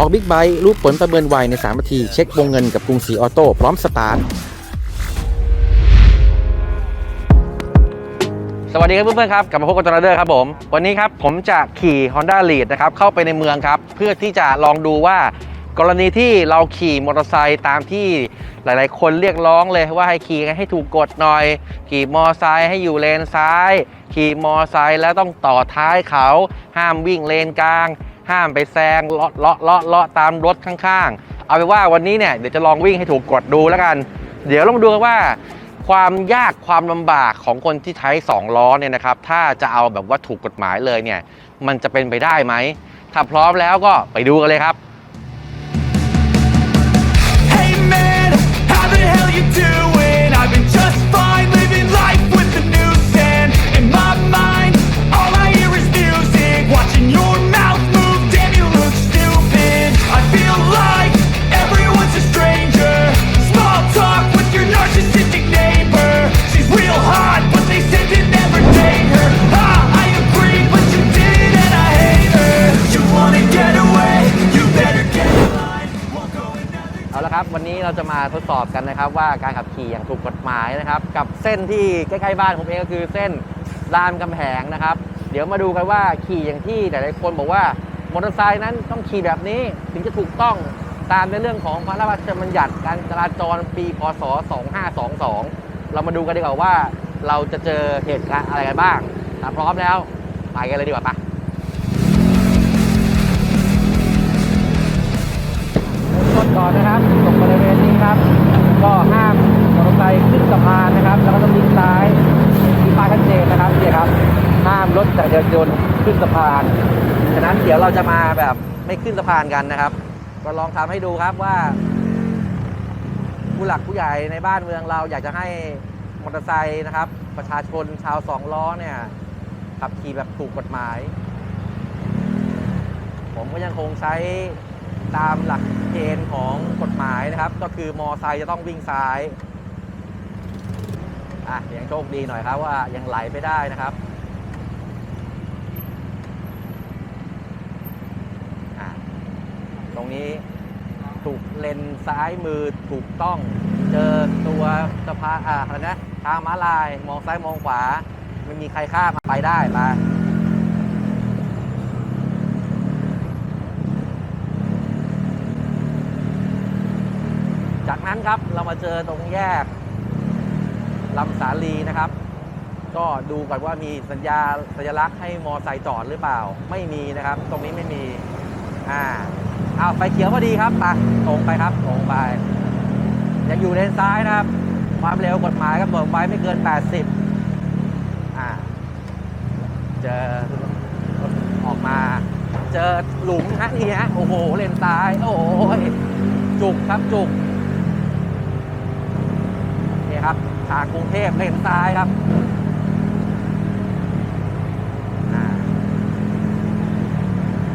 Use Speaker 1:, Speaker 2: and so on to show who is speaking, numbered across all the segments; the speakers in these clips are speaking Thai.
Speaker 1: ออกบิ๊กไบค์รู้ผลประเมินไวใน 3 นาที เช็ควงเงินกับกรุงศรีออโต้พร้อมสตาร์ท สวัสดีครับเพื่อนๆครับกลับมาพบกับจอร์เดอร์ครับผม วันนี้ครับผมจะขี่ Honda Lead นะครับ เข้าไปในเมืองครับ เพื่อที่จะลองดูว่ากรณีที่เราขี่มอเตอร์ไซค์ตามที่หลายๆ คนเรียกร้องเลยว่าให้ขี่ให้ถูกกฎหน่อย ขี่มอเตอร์ไซค์ให้อยู่เลนซ้าย ขี่มอเตอร์ไซค์แล้วต้องต่อท้ายเขา ห้ามวิ่งเลนกลาง ห้ามไปแซงเลาะเลาะเลาะเลาะตามรถข้างๆ เอาไปนว่าวันนี้เนี่ยเดี๋ยวจะลองวิ่งให้ถูกกฎดูแล้วกัน เดี๋ยวลองดูกันว่า ความยากความลำบากของคนที่ใช้2ล้อเนี่ยนะครับ ถ้าจะเอาแบบว่าถูกกฎหมายเลยเนี่ย มันจะเป็นไปได้ไหม ถ้าพร้อมแล้วก็ไปดูกันเลยครับ
Speaker 2: another
Speaker 1: เอาละครับ วันนี้เราจะมาทดสอบกันนะครับว่าการขับขี่อย่างถูกกฎหมายนะครับ กับเส้นที่ใกล้ๆบ้านผมเองก็คือเส้นรามกำแหงนะครับ เดี๋ยวมาดูกันว่าขี่อย่างที่หลายๆคนบอกว่ามอเตอร์ไซค์นั้นต้องขี่แบบนี้ถึงจะถูกต้องตามในเรื่องของพระราชบัญญัติการจราจรปีพศ 2522 เรามาดูกันดีกว่าว่า เราจะเจอเหตุการณ์อะไรกันบ้างถ้าพร้อมแล้วไปกันเลยดีกว่าปะ จักรยานยนต์ขึ้นสะพานฉะนั้นเดี๋ยวเราจะมาแบบไม่ขึ้นสะพานกันนะครับ ก็ลองทำให้ดูครับว่า ผู้หลักผู้ใหญ่ในบ้านเมืองเราอยากจะให้มอเตอร์ไซค์นะครับ ประชาชนชาวสองล้อเนี่ยขับขี่แบบถูกกฎหมาย ผมก็ยังคงใช้ตามหลักเกณฑ์ของกฎหมายนะครับ ก็คือมอไซค์จะต้องวิ่งซ้ายอะยังโชคดีหน่อยครับว่ายังไหลไปได้นะครับอะต รงนี้ ถูกเลนซ้ายมือถูกต้อง เจอตัวสะพานอะอะไรนะทางม้าลายมองซ้ายมองขวา ไม่มีใครข้ามไปได้มาจากนั้นครับเรามาเจอตรงแยกลำสาลีนะครับ ก็ดูก่อนว่ามีสัญญาสัญลักษณ์ให้มอไซค์จอดหรือเปล่า ไม่มีนะครับ ตรงนี้ไม่มี อ่า อาไฟเขียวพอดีครับไปตรงไปครับตรงไปยังอยู่เลนซ้ายนะครับ ความเร็วกฎหมายกำหนดไว้ไม่เกิน 80อ่าเจอรถออกมา เจอหลุมฮะนี่ฮะโอ้โหเลนซ้าย โอ้ยจุกครับจุกนี่ครับทางกรุงเทพเลนซ้ายครับอ่า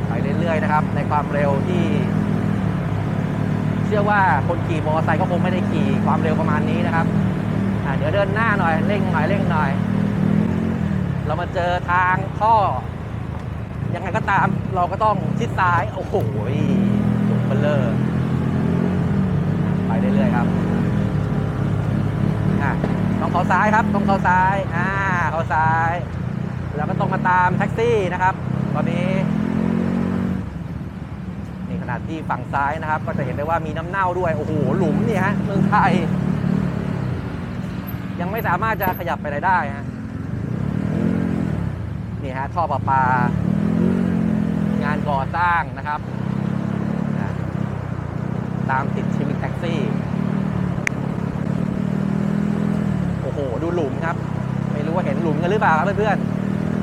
Speaker 1: ไปเรื่ อยๆนะครับ ในความเร็วที่ เชื่อว่าคนขี่มอเตอร์ไซค์ก็คงไม่ได้ขี่ความเร็วประมาณนี้นะครับเดี๋ยวเดินหน้าหน่อยเร่งหน่อยเร่งหน่อย เรามาเจอทางท่อยังไงก็ตามเราก็ต้องชิดซ้าย โอ้โหจุกเบลเลอร์ไปเรื่อยๆครับต้องเขาซ้ายครับต้องเขาซ้ายอ่าเขาซ้าย แล้วก็ต้องมาตามแท็กซี่นะครับ ตอนนี้ ขนาดที่ฝั่งซ้ายนะครับ ก็จะเห็นได้ว่ามีน้ำเน่าด้วย โอ้โห หลุมนี่ฮะเมืองไทย ยังไม่สามารถจะขยับไปไหนได้ฮะนี่ฮะท่อประปา งานก่อสร้างนะครับ ตามติดชีวิตแท็กซี่ โอ้โห ดูหลุมครับ ไม่รู้ว่าเห็นหลุมกันหรือเปล่าครับเพื่อน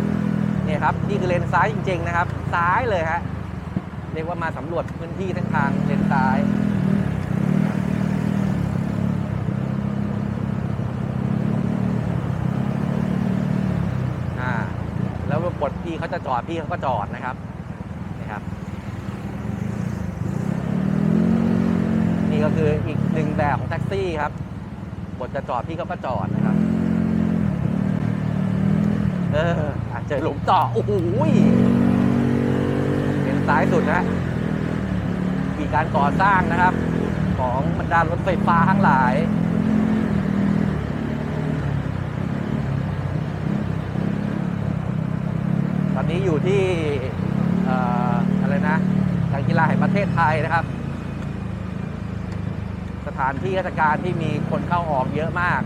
Speaker 1: ๆเนี่ยครับ นี่คือเลนซ้ายจริง ๆ นะครับ ซ้ายเลยฮะ เรียกว่ามาสำรวจพื้นที่ทั้งทางเลนซ้ายอ่าแล้วกดพี่เขาจะจอดพี่เขาก็จอดนะครับนี่ครับ นี่ก็คืออีกหนึ่งแบบของแท็กซี่ครับบทจะจอดพี่เขาก็จอดนะครับ เอออะเจอหลุมต่อโอ้โหย ซ้ายสุดนะการก่อสร้างนะครับ ของบรรดารถไฟฟ้าทั้งหลายตอนนี้อยู่ที่เอ่ออะไรนะการกีฬาแห่งประเทศไทยนะครับ สถานที่ราชการที่มีคนเข้าออกเยอะมาก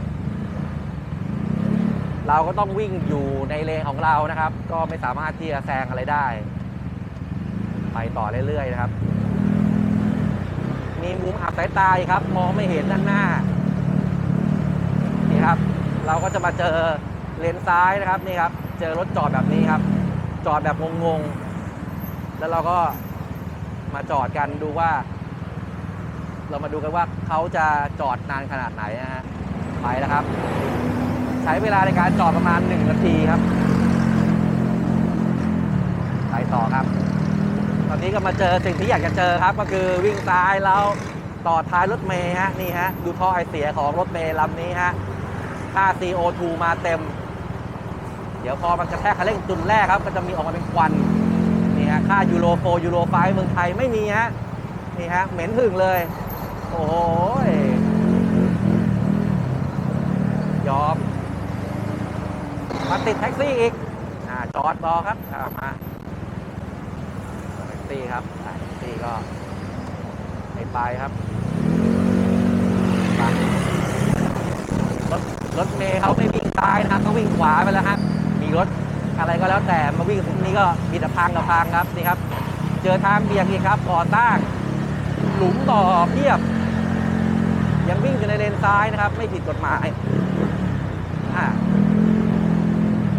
Speaker 1: เราก็ต้องวิ่งอยู่ในเลนของเรานะครับ ก็ไม่สามารถที่จะแซงอะไรได้ ไปต่อเรื่อยๆนะครับ มีมุมอับสายตาครับ มองไม่เห็นด้านหน้านี่ครับ เราก็จะมาเจอเลนซ้ายนะครับนี่ครับ เจอรถจอดแบบนี้ครับ จอดแบบงงๆแล้วเราก็มาจอดกันดูว่า เรามาดูกันว่าเขาจะจอดนานขนาดไหนนะฮะไปแล้วครับ ใช้เวลาในการจอดประมาณ 1 นาทีครับ ไปต่อครับ นี้ก็มาเจอสิ่งที่อยากจะเจอครับ ก็คือวิ่งซ้ายแล้วต่อท้ายรถเมย์ฮะนี่ฮะดูท่อไอเสียของรถเมย์ลำนี้ฮะค่า CO2 มาเต็ม เดี๋ยวพอมันกระแทกคันเร่งจุดแรกครับ ก็จะมีออกมาเป็นควันนี่ฮะค่ายูโรโฟยูโรไฟเมืองไทยไม่มีฮะนี่ฮะเหม็นหึ่งเลย โอ้โหยอมมาติดแท็กซี่อีกอ่าจอดรอครับอ่ามา แท็กซี่ครับอ่าแท็กซี่ก็ไม่ไปครับรถรถเมย์เขาไม่วิ่งซ้ายนะครับเขาวิ่งขวาไปแล้วครับมีรถอะไรก็แล้วแต่มาวิ่งตรงนี้ก็มีแต่พังกับพังครับนี่ครับ เจอทางเบี่ยงอีกครับก่อสร้างหลุมต่อเพียบ ยังวิ่งอยู่ในเลนซ้ายนะครับ ไม่ผิดกฎหมายอ่า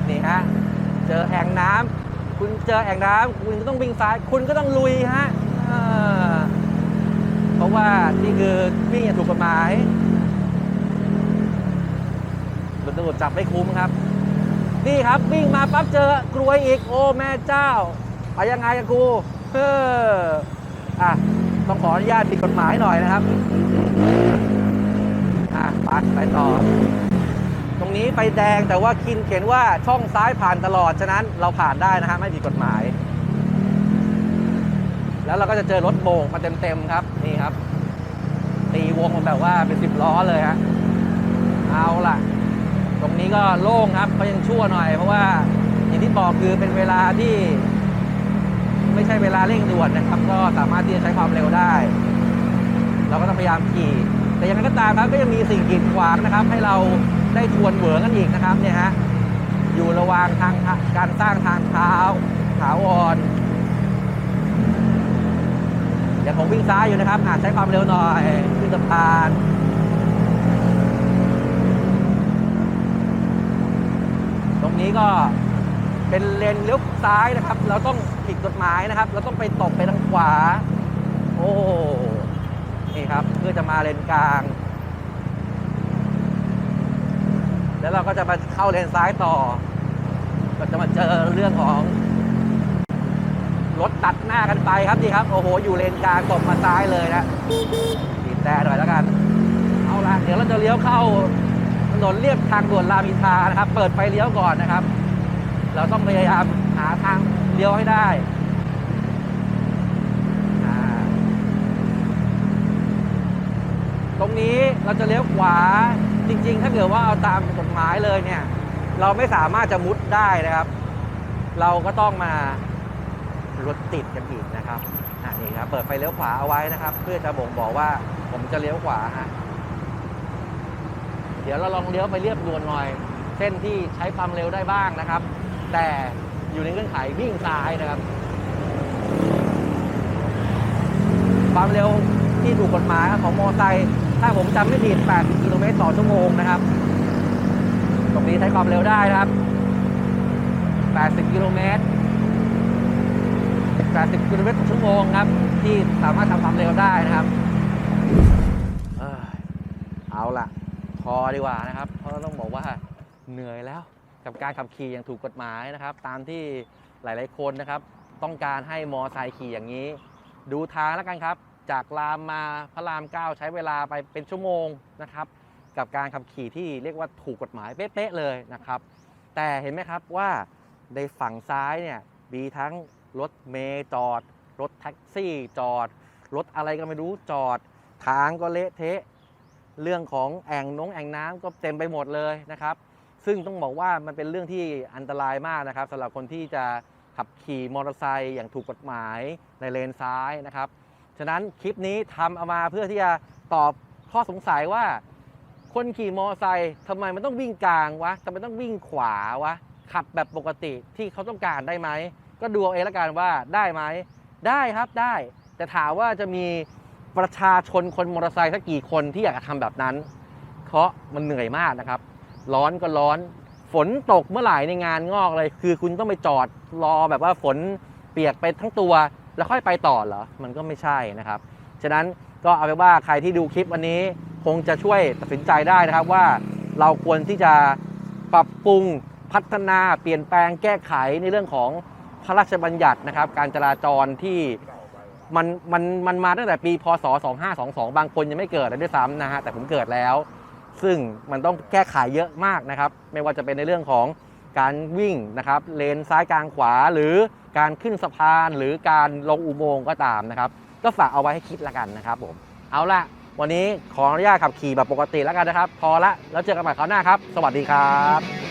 Speaker 1: นี่ฮะเจอแอ่งน้ำ คุณเจอแอ่งน้ำคุณก็ต้องวิ่งซ้าย คุณก็ต้องลุยฮะเพราะว่านี่คือวิ่งอย่างถูกกฎหมายโดนตำรวจจับไม่คุ้มครับ นี่ครับวิ่งมาปั๊บเจอกลวยอีกโอ้แม่เจ้าไปยังไงกันครูเอออะต้องขออนุญาตผิดกฎหมายหน่อยนะครับ อะไปไปต่อ ตรงนี้ไฟแดงแต่ว่าคินเขียนว่าช่องซ้ายผ่านตลอด ฉะนั้นเราผ่านได้นะฮะไม่ผิดกฎหมาย แล้วเราก็จะเจอรถโบกมาเต็มๆครับนี่ครับ ตีวงมันแบบว่าเป็นสิบล้อเลยฮะเอาล่ะ ตรงนี้ก็โล่งครับเขายังชั่วหน่อย เพราะว่าอย่างที่บอกคือเป็นเวลาที่ ไม่ใช่เวลาเร่งด่วนนะครับ ก็สามารถที่จะใช้ความเร็วได้ เราก็ต้องพยายามขี่ แต่ยังไงก็ตามครับก็ยังมีสิ่งกีดขวางนะครับ ให้เราได้ทวนเหวอกันอีกนะครับเนี่ยฮะอยู่ระหว่างทางการสร้างทางเท้าถาวรเดี๋ยวผมวิ่งซ้ายอยู่นะครับอาจใช้ความเร็วหน่อยขึ้นสะพานตรงนี้ก็เป็นเลนเลี้ยวซ้ายนะครับ เราต้องผิดกฎหมายนะครับ เราต้องไปตกไปทางขวา โอ้ นี่ครับเพื่อจะมาเลนกลาง แล้วเราก็จะมาเข้าเลนซ้ายต่อ ก็จะมาเจอเรื่องของ รถตัดหน้ากันไปครับดีครับโอ้โห อยู่เลนกลางตบมาซ้ายเลยนะบีบแต่หน่อยแล้วกัน เอาละเดี๋ยวเราจะเลี้ยวเข้าถนนเรียบทางด่วนรามอินทรานะครับ เปิดไฟเลี้ยวก่อนนะครับ เราต้องพยายามหาทางเลี้ยวให้ได้อ่า ตรงนี้เราจะเลี้ยวขวาจริง ๆ ถ้าเกิดว่าเอาตามกฎหมายเลยเนี่ย เราไม่สามารถจะมุดได้นะครับ เราก็ต้องมารถติดกันอีกนะครับอ่านี่ครับเปิดไฟเลี้ยวขวาเอาไว้นะครับ เพื่อจะบ่งบอกว่าผมจะเลี้ยวขวาฮะเดี๋ยวเราลองเลี้ยวไปเรียบด่วนหน่อย เส้นที่ใช้ความเร็วได้บ้างนะครับ แต่อยู่ในเงื่อนไขวิ่งซ้ายนะครับ ความเร็ว ที่ถูกกฎหมายของมอไซค์ถ้าผมจำไม่ผิด 80 กิโลเมตรต่อชั่วโมงนะครับ ตรงนี้ใช้ความเร็วได้นะครับ 80 กิโลเมตร 80 กิโลเมตรต่อชั่วโมงครับ ที่สามารถทำความเร็วได้นะครับเอ้ยเอาล่ะ พอดีกว่านะครับ เพราะต้องบอกว่าเหนื่อยแล้วกับการขับขี่อย่างถูกกฎหมายนะครับ ตามที่หลาย ๆ คนนะครับ ต้องการให้มอไซค์ขี่อย่างนี้ ดูทางแล้วกันครับ จากรามมาพระรามเก้าใช้เวลาไปเป็นชั่วโมงนะครับ กับการขับขี่ที่เรียกว่าถูกกฎหมายเป๊ะๆเลยนะครับ แต่เห็นไหมครับว่าในฝั่งซ้ายเนี่ยมีทั้งรถเมย์จอด รถแท็กซี่จอด รถอะไรก็ไม่รู้จอด ทางก็เละเทะ เรื่องของแอ่งน้องแอ่งน้ำก็เต็มไปหมดเลยนะครับ ซึ่งต้องบอกว่ามันเป็นเรื่องที่อันตรายมากนะครับสำหรับคนที่จะขับขี่มอเตอร์ไซค์อย่างถูกกฎหมายในเลนซ้ายนะครับ ฉะนั้นคลิปนี้ทำเอามาเพื่อที่จะตอบข้อสงสัยว่า คนขี่มอเตอร์ไซค์ทำไมมันต้องวิ่งกลางวะทำไมต้องวิ่งขวาวะ ขับแบบปกติที่เขาต้องการได้ไหม ก็ดูเอาเองละกันว่าได้ไหม ได้ครับได้ แต่ถามว่าจะมีประชาชนคนมอเตอร์ไซค์สักกี่คนที่อยากจะทำแบบนั้น เพราะมันเหนื่อยมากนะครับ ร้อนก็ร้อน ฝนตกเมื่อไหร่ในงานงอกเลย คือคุณต้องไปจอดรอแบบว่าฝนเปียกไปทั้งตัว แล้วค่อยไปต่อเหรอ มันก็ไม่ใช่นะครับ ฉะนั้นก็เอาไปว่าใครที่ดูคลิปวันนี้คงจะช่วยตัดสินใจได้นะครับว่าเราควรที่จะปรับปรุงพัฒนาเปลี่ยนแปลงแก้ไขในเรื่องของพระราชบัญญัตินะครับ การจราจรที่มันมันมันมาตั้งแต่ปีพศ 2522 บางคนยังไม่เกิดเลยด้วยซ้ำนะฮะแต่ผมเกิดแล้ว ซึ่งมันต้องแก้ไขเยอะมากนะครับ ไม่ว่าจะเป็นในเรื่องของ การวิ่งนะครับเลนซ้ายกลางขวาหรือการขึ้นสะพาน หรือการลงอุโมงค์ก็ตามนะครับ ก็ฝากเอาไว้ให้คิดละกันนะครับผมเอาละวันนี้ขออนุญาตขับขี่แบบปกติแล้วกันนะครับ พอละแล้วเจอกันใหม่คราวหน้าครับ สวัสดีครับ